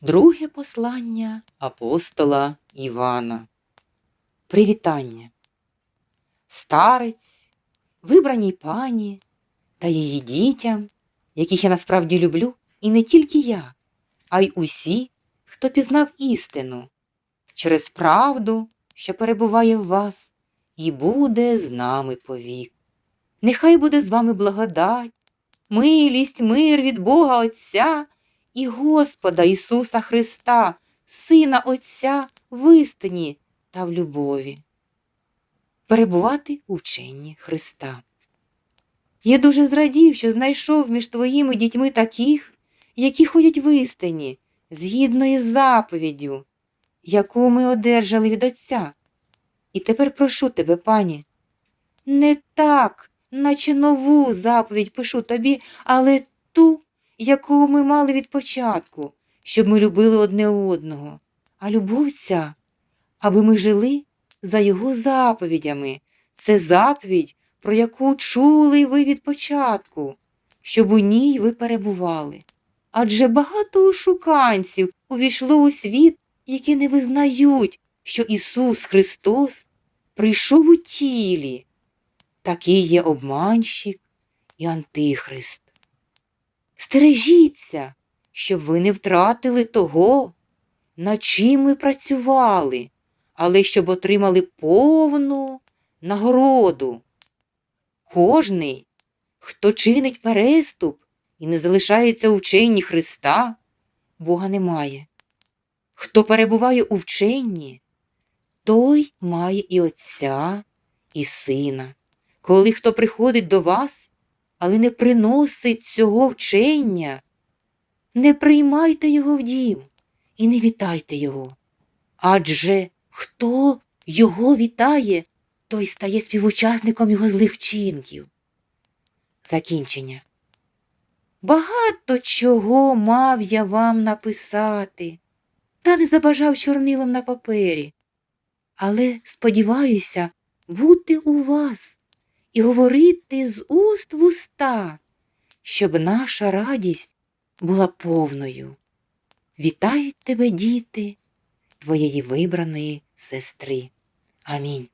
Друге послання апостола Івана. Привітання. Старець, вибраній пані та її дітям, яких я насправді люблю, і не тільки я, а й усі, хто пізнав істину через правду, що перебуває в вас, і буде з нами повік. Нехай буде з вами благодать, милість, мир від Бога Отця і Господа Ісуса Христа, Сина Отця в істині та в любові. Перебувати у вченні Христа. Я дуже зрадів, що знайшов між твоїми дітьми таких, які ходять в істині, згідно із заповіддю, яку ми одержали від Отця. І тепер прошу тебе, пані, не так, наче нову заповідь пишу тобі, але ту, яку ми мали від початку, щоб ми любили одне одного. А любов ця, аби ми жили за його заповідями. Це заповідь, про яку чули ви від початку, щоб у ній ви перебували. Адже багато ошуканців увійшло у світ, які не визнають, що Ісус Христос прийшов у тілі. Такий є обманщик і антихрист. Стережіться, щоб ви не втратили того, над чим ви працювали, але щоб отримали повну нагороду. Кожний, хто чинить переступ і не залишається у вченні Христа, Бога немає. Хто перебуває у вченні, той має і Отця, і Сина. Коли хто приходить до вас, але не приносить цього вчення, не приймайте його в дім і не вітайте його. Адже хто його вітає, той стає співучасником його злих вчинків. Закінчення. Багато чого мав я вам написати, та не забажав чорнилом на папері. Але сподіваюся бути у вас і говорити з уст в уста, щоб наша радість була повною. Вітають тебе, діти, твоєї вибраної сестри. Амінь.